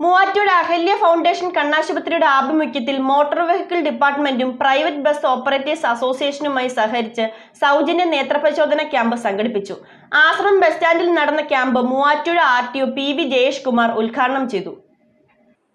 Muvattupuzha Ahalya foundation കണ്ണാശുപത്രിയുടെ ആഭിമുഖ്യത്തിൽ motor vehicle ഡിപ്പാർട്ട്മെന്റും പ്രൈവറ്റ് ബസ് ഓപ്പറേറ്റേഴ്സ് അസോസിയേഷനുമായി സഹകരിച്ച് സൗജന്യ നേത്രപരിശോധന ക്യാമ്പ് സംഘടിപ്പിച്ചു. ആശ്രം ബസ് സ്റ്റാൻഡിൽ നടന്ന camp Muvattupuzha R T O P V Jayesh Kumar ഉദ്ഘാടനം ചെയ്തു.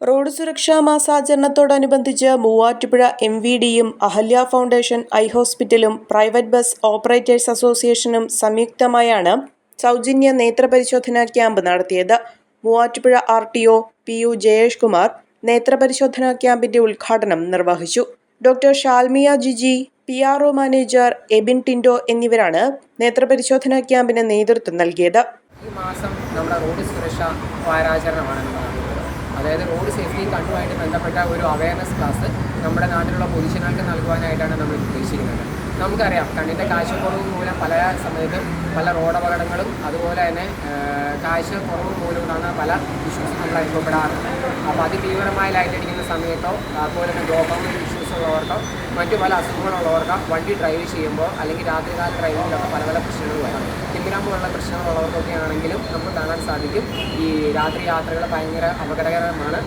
റോഡ് സുരക്ഷാ മാസാചരണത്തോടനുബന്ധിച്ച് മൂവാറ്റുപുഴ എം വി ഡിയും അഹല്യ ഫൗണ്ടേഷൻ ഐ ഹോസ്പിറ്റലും പ്രൈവറ്റ് ബസ് ഓപ്പറേറ്റേഴ്സ് അസോസിയേഷനും സംയുക്തമായാണ് സൗജന്യ നേത്രപരിശോധന ക്യാമ്പ് നടത്തിയത്. Muvattupuzha R T O P U Jayesh Kumar നേത്രപരിശോധനാ ക്യാമ്പിന്റെ ഉദ്ഘാടനം നിർവഹിച്ചു. Doctor Shalmiya Jiji P R O manager Abin Tindo എന്നിവരാണ് നേത്രപരിശോധനാ ക്യാമ്പിന് നേതൃത്വം നൽകിയത്. ഈ മാസം നമ്മുടെ റോഡ് സുരക്ഷ വാരാചരണമാണ് അതായത് റോഡ് സേഫ്റ്റി കണ്ടുമായിട്ട് ബന്ധപ്പെട്ട ഒരു അവയർനെസ് ക്ലാസ് നമ്മുടെ നാട്ടിലുള്ള പൊതുജനങ്ങൾക്ക് നൽകുവാനായിട്ടാണ് നമ്മൾ ഉദ്ദേശിക്കുന്നത്. നമുക്കറിയാം കണ്ണിന്റെ കാഴ്ചക്കുറവ് മൂലം പല സമയത്തും പല റോഡപകടങ്ങളും അതുപോലെ തന്നെ കാഴ്ചക്കുറവ് മൂലമുണ്ടാകുന്ന പല ഇഷ്യൂസ് നമ്മൾ അനുഭവപ്പെടാറുണ്ട്. അപ്പോൾ അതിതീവ്രമായ ലൈറ്റ് അടിക്കുന്ന സമയത്തോ അതുപോലെ തന്നെ ഗ്ലോക്കോമൽ ഇഷ്യൂസ് ഉള്ളവർക്കോ മറ്റു പല അസുഖങ്ങളുള്ളവർക്കോ വണ്ടി ഡ്രൈവ് ചെയ്യുമ്പോൾ അല്ലെങ്കിൽ രാത്രികാല ഡ്രൈവിങ്ങിലൊക്കെ പല പല പ്രശ്നങ്ങൾ വരാം തിമിരം പോലുള്ള പ്രശ്നങ്ങളുള്ളവർക്കൊക്കെ ആണെങ്കിലും നമുക്ക് കാണാൻ സാധിക്കും. ഈ രാത്രി യാത്രകൾ ഭയങ്കര അപകടകരമാണ്.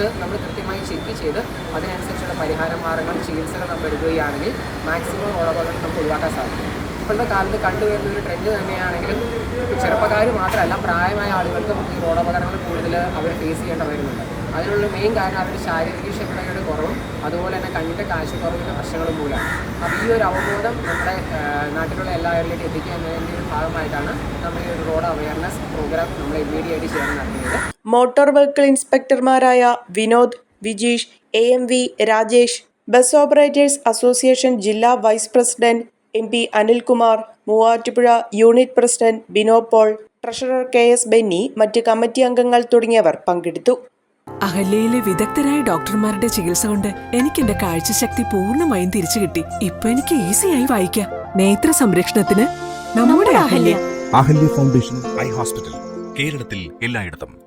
അത് നമ്മൾ കൃത്യമായി ചെക്ക് ചെയ്ത് അതിനനുസരിച്ചുള്ള പരിഹാര മാർഗങ്ങൾ ചികിത്സകൾ നമ്മൾ എടുക്കുകയാണെങ്കിൽ മാക്സിമം ഉളവുകൾ നമുക്ക് ഒഴിവാക്കാൻ സാധിക്കും. ഇപ്പോഴത്തെ കാലത്ത് കണ്ടുവരുന്ന ഒരു ട്രെൻഡ് തന്നെയാണെങ്കിലും ചെറുപ്പക്കാർ മാത്രമല്ല പ്രായമായ ആളുകൾക്കും ഈ റോഡപകടങ്ങൾ കൂടുതൽ അവർ ഫേസ് ചെയ്യേണ്ട വരുന്നുണ്ട്. അതിനുള്ള മെയിൻ കാരണം അവരുടെ ശാരീരിക ക്ഷമതയുടെ കുറവും അതുപോലെ തന്നെ കണ്ണിന്റെ കാഴ്ചക്കുറവിന്റെ പ്രശ്നങ്ങളും മൂലമാണ്. അപ്പോൾ ഈ ഒരു അവബോധം നമ്മുടെ നാട്ടിലുള്ള എല്ലാവരിലേക്കും എത്തിക്കുക എന്നതിന്റെ ഒരു ഭാഗമായിട്ടാണ് നമ്മൾ ഈ ഒരു റോഡ് അവയർനെസ് പ്രോഗ്രാം നമ്മൾ ഇമ്മീഡിയറ്റ് ചെയ്യാൻ നടത്തിയത് motor vehicle ഇൻസ്പെക്ടർമാരായ Vinod Vijeesh A M V Rajesh bus operators association ജില്ലാ vice president M P Anilkumar Muvattupuzha unit president Bino Paul treasurer K S Benny മറ്റ് കമ്മിറ്റി അംഗങ്ങൾ തുടങ്ങിയവർ പങ്കെടുത്തു. അഹല്യയിലെ വിദഗ്ധരായ ഡോക്ടർമാരുടെ ചികിത്സ കൊണ്ട് എനിക്ക് എന്റെ കാഴ്ചശക്തി പൂർണമായും തിരിച്ചു കിട്ടി. ഇപ്പൊ എനിക്ക് ഈസിയായി വായിക്കാം. നേത്ര സംരക്ഷണത്തിന് നമ്മുടെ Ahalya. Ahalya foundation eye hospital കേരളത്തിൽ എല്ലായിടത്തും.